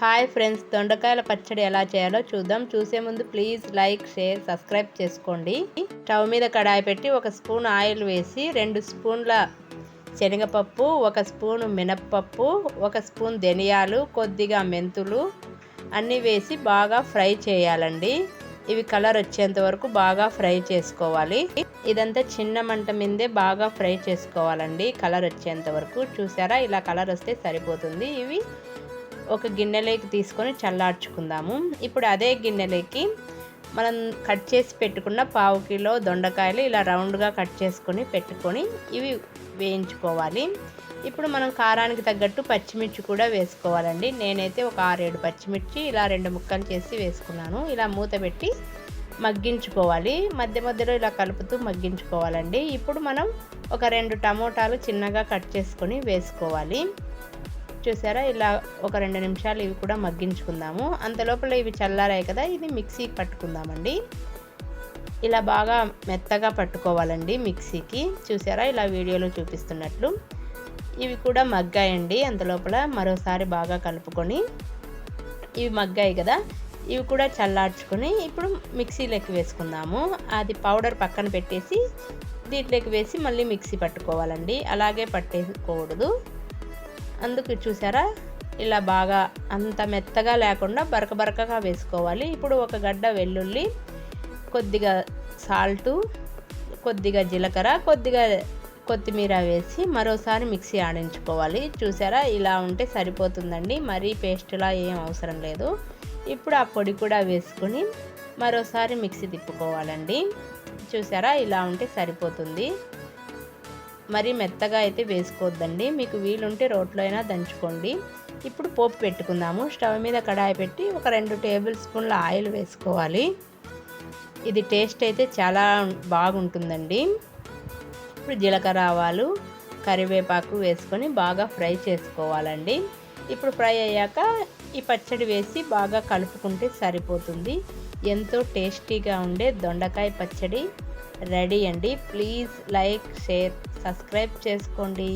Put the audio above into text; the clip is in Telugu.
హాయ్ ఫ్రెండ్స్ దొండకాయల పచ్చడి ఎలా చేయాలో చూద్దాం. చూసే ముందు ప్లీజ్ లైక్ షేర్ సబ్స్క్రైబ్ చేసుకోండి. స్టవ్ మీద కడాయి పెట్టి ఒక స్పూన్ ఆయిల్ వేసి రెండు స్పూన్ల శనగపప్పు ఒక స్పూన్ మినప్పప్పు ఒక స్పూన్ ధనియాలు కొద్దిగా మెంతులు అన్నీ వేసి బాగా ఫ్రై చేయాలండి. ఇవి కలర్ వచ్చేంత వరకు బాగా ఫ్రై చేసుకోవాలి. ఇదంతా చిన్న మంట మీదే బాగా ఫ్రై చేసుకోవాలండి. కలర్ వచ్చేంత వరకు చూసారా? ఇలా కలర్ వస్తే సరిపోతుంది. ఇవి ఒక గిన్నెలోకి తీసుకొని చల్లార్చుకుందాము. ఇప్పుడు అదే గిన్నెలోకి మనం కట్ చేసి పెట్టుకున్న పావు కిలో దొండకాయలు ఇలా రౌండ్గా కట్ చేసుకొని పెట్టుకొని ఇవి వేయించుకోవాలి. ఇప్పుడు మనం కారానికి తగ్గట్టు పచ్చిమిర్చి కూడా వేసుకోవాలండి. నేనైతే ఒక ఆరేడు పచ్చిమిర్చి ఇలా రెండు ముక్కలు చేసి వేసుకున్నాను. ఇలా మూత పెట్టి మగ్గించుకోవాలి. మధ్య మధ్యలో ఇలా కలుపుతూ మగ్గించుకోవాలండి. ఇప్పుడు మనం ఒక రెండు టమోటాలు చిన్నగా కట్ చేసుకొని వేసుకోవాలి. చూసారా? ఇలా ఒక రెండు నిమిషాలు ఇవి కూడా మగ్గించుకుందాము. అంతలోపల ఇవి చల్లారాయి కదా ఇది మిక్సీకి పట్టుకుందామండి. ఇలా బాగా మెత్తగా పట్టుకోవాలండి మిక్సీకి. చూసారా? ఇలా వీడియోలో చూపిస్తున్నట్లు. ఇవి కూడా మగ్గాయండి అంతలోపల మరోసారి బాగా కలుపుకొని. ఇవి మగ్గాయి కదా ఇవి కూడా చల్లార్చుకొని ఇప్పుడు మిక్సీలోకి వేసుకుందాము. అది పౌడర్ పక్కన పెట్టేసి దీంట్లోకి వేసి మళ్ళీ మిక్సీ పట్టుకోవాలండి. అలాగే పట్టేసుకోకూడదు. అందుకు చూసారా? ఇలా బాగా అంత మెత్తగా లేకుండా బరక బరకగా వేసుకోవాలి. ఇప్పుడు ఒక గడ్డ వెల్లుల్లి కొద్దిగా సాల్టు కొద్దిగా జీలకర్ర కొద్దిగా కొత్తిమీర వేసి మరోసారి మిక్సీ ఆడించుకోవాలి. చూసారా? ఇలా ఉంటే సరిపోతుందండి. మరీ పేస్ట్లా ఏం అవసరం లేదు. ఇప్పుడు ఆ పొడి కూడా వేసుకుని మరోసారి మిక్సీ తిప్పుకోవాలండి. చూసారా? ఇలా ఉంటే సరిపోతుంది. మరీ మెత్తగా అయితే వేసుకోవద్దండి. మీకు వీలుంటే రోట్లో అయినా దంచుకోండి. ఇప్పుడు పోపు పెట్టుకుందాము. స్టవ్ మీద కడాయి పెట్టి ఒక రెండు టేబుల్ స్పూన్ల ఆయిల్ వేసుకోవాలి. ఇది టేస్ట్ అయితే చాలా బాగుంటుందండి. ఇప్పుడు జీలకర్ర ఆవాలు కరివేపాకు వేసుకొని బాగా ఫ్రై చేసుకోవాలండి. ఇప్పుడు ఫ్రై అయ్యాక ఈ పచ్చడి వేసి బాగా కలుపుకుంటే సరిపోతుంది. ఎంతో టేస్టీగా ఉండే దొండకాయ పచ్చడి. రెడీ అండి. ప్లీజ్ లైక్ షేర్ సబ్స్క్రైబ్ చేసుకోండి.